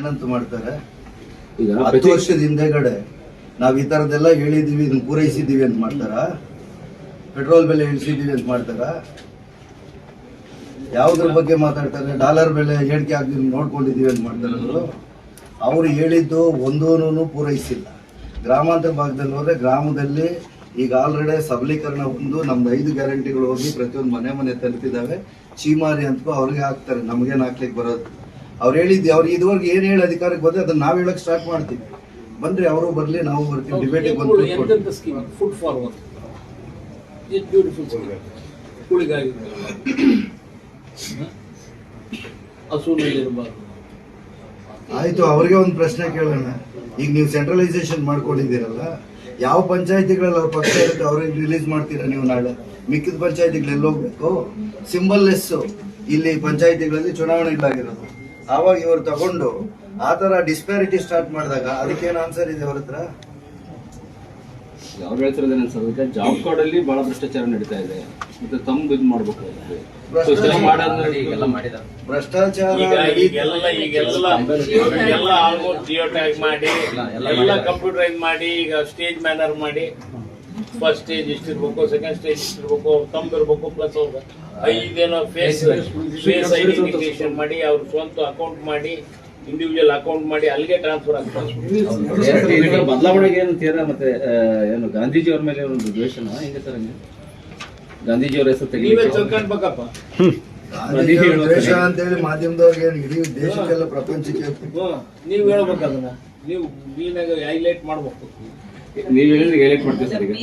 ಏನಂತ ಮಾಡ್ತಾರೆ? ಹತ್ತು ವರ್ಷದ ಹಿಂದೆಗಡೆ ನಾವ್ ಈ ತರದೆಲ್ಲ ಹೇಳಿದೀವಿ ಇದನ್ನ ಪೂರೈಸಿದೀವಿ ಅಂತ ಮಾಡ್ತಾರ? ಪೆಟ್ರೋಲ್ ಬೆಲೆ ಇಳಿಸಿದೀವಿ ಅಂತ ಮಾಡ್ತಾರ? ಯಾವ್ದ್ರ ಬಗ್ಗೆ ಮಾತಾಡ್ತಾರೆ? ಡಾಲರ್ ಬೆಲೆ ಏಳಿಕೆ ಆಗಿ ನೋಡ್ಕೊಂಡಿದೀವಿ ಅಂತ ಮಾಡ್ತಾರೆ ಅವರು. ಅವ್ರು ಹೇಳಿದ್ದು ಒಂದೂನು ಪೂರೈಸಿಲ್ಲ. ಗ್ರಾಮಾಂತರ ಭಾಗದಲ್ಲಿ ಹೋದ್ರೆ ಗ್ರಾಮದಲ್ಲಿ ಈಗ ಆಲ್ರೆಡಿ ಸಬಲೀಕರಣ ಒಂದು ನಮ್ದು ಐದು ಗ್ಯಾರಂಟಿಗಳು ಹೋಗಿ ಪ್ರತಿಯೊಂದು ಮನೆ ಮನೆ ತಲುಪಿದಾವೆ. ಚೀಮಾರಿ ಅಂತಕೋ ಅವ್ರಿಗೆ ಹಾಕ್ತಾರೆ. ನಮಗೇನು ಹಾಕ್ಲಿಕ್ಕೆ ಬರೋದು? ಅವ್ರು ಹೇಳಿದ್ದು ಅವ್ರಿಗೆ ಇದುವರೆಗೆ ಏನು ಹೇಳಿ ಅಧಿಕಾರಕ್ಕೆ ಬಂದ್ರೆ ಅದನ್ನ ನಾವು ಹೇಳಕ್ ಸ್ಟಾರ್ಟ್ ಮಾಡ್ತೀವಿ. ಬಂದ್ರೆ ಅವರು ಬರ್ಲಿ ನಾವು ಬರ್ತೀವಿ ಡಿಬೇಟಿಗೆ ಬಂದು ಸ್ಕೀಮ್ ಫುಡ್ ಫಾರ್ವರ್ಡ್ ಕೂಳಿಗಾಗಿ ಹಸುನಲ್ಲಿರಬಾರ್ದು ಆಯ್ತು ಅವ್ರಿಗೆ ಒಂದು ಪ್ರಶ್ನೆ ಕೇಳೋಣ. ಈಗ ನೀವು ಸೆಂಟ್ರಲೈಸೇಷನ್ ಮಾಡ್ಕೊಂಡಿದ್ದೀರಲ್ಲ ಯಾವ ಪಂಚಾಯತಿಗಳಲ್ಲಿ ಅವ್ರ ಪಕ್ಷ ಇರುತ್ತೆ ಅವ್ರಿಗೆ ರಿಲೀಸ್ ಮಾಡ್ತೀರಾ ನೀವು ನಾಳೆ? ಮಿಕ್ಕಿದ ಪಂಚಾಯತಿಗಳು ಎಲ್ಲಿ ಹೋಗ್ಬೇಕು? ಸಿಂಬಲ್ ಲೆಸ್ ಇಲ್ಲಿ ಪಂಚಾಯತಿಗಳಲ್ಲಿ ಚುನಾವಣೆಗಳಾಗಿರೋದು ಆವಾಗ ಇವರು ತಗೊಂಡು ಆ ತರ ಡಿಸ್ಪ್ಯಾರಿಟಿ ಸ್ಟಾರ್ಟ್ ಮಾಡಿದಾಗ ಅದಕ್ಕೇನು ಆನ್ಸರ್ ಇದೆ ಅವ್ರ ಹತ್ರ? ಅವ್ರು ಹೇಳ್ತಿರೋದೇನು ಸರ್? ಈಗ ಜಾಬ್ ಕಾರ್ಡ್ ಅಲ್ಲಿ ಬಹಳ ಭ್ರಷ್ಟಾಚಾರ ನಡೀತಾ ಇದೆ. ಮತ್ತೆ ತಮ್ಗೆ ಇದು ಮಾಡ್ಬೇಕು ಭ್ರಷ್ಟಾಚಾರ ಎಲ್ಲ ಆಲ್ಮೋಸ್ಟ್ ಜಿಯೋ ಟ್ಯಾಗ್ ಮಾಡಿ ಎಲ್ಲ ಕಂಪ್ಯೂಟರೈಸ್ ಮಾಡಿ ಈಗ ಸ್ಟೇಜ್ ಮ್ಯಾನರ್ ಮಾಡಿ. ಫಸ್ಟ್ ಸ್ಟೇಜ್ ಇಷ್ಟಿರ್ಬೇಕು ಸೆಕೆಂಡ್ ಸ್ಟೇಜ್ ಇಷ್ಟಿರ್ಬೇಕು ತಮ್ ಇರ್ಬೇಕು ಪ್ಲಸ್ ಅವ್ರ ಇದೇನೋ ಫೇಸ್ ಫೇಸ್ ಐಡೆಂಟಿಫಿಕೇಶನ್ ಮಾಡಿ ಅವ್ರ ಸ್ವಂತ ಅಕೌಂಟ್ ಮಾಡಿ ಇಂಡಿವಿಜುವಲ್ ಅಕೌಂಟ್ ಮಾಡಿ ಅಲ್ಲಿಗೆ ಟ್ರಾನ್ಸ್ಫರ್ ಆಗ್ತಾರೆ ಬದಲಾವಣೆಗೆ ಏನು ತೀರ ಮತ್ತೆ ಏನು ಗಾಂಧೀಜಿ ಅವ್ರ ಮೇಲೆ ಒಂದು ದ್ವೇಷನ ಹೆಂಗೆ ಸರ್ ಹಂಗೆ? ಗಾಂಧೀಜಿ ಅವ್ರ ಹೆಸರು ನೀವೇ ತೆಗಿಲಿಕ್ಕೆ ಅವ್ರ ದ್ವೇಷ ಅಂತೇಳಿ ಮಾಧ್ಯಮದವ್ರಿಗೆ ಏನು ಇಡೀ ದೇಶಕ್ಕೆಲ್ಲ ಪ್ರಪಂಚಕ್ಕೆ ನೀವು ನೀವ್ ಹೇಳ್ಬೇಕು ಅದನ್ನ. ನೀವು ನೀನಾಗ ಹೈಲೈಟ್ ಮಾಡ್ಬೇಕು. ನೀವು ಹೇಳಿದ್ರೆ ಹೈಲೈಟ್ ಮಾಡ್ತೀವಿ ಸರ್ ಈಗ.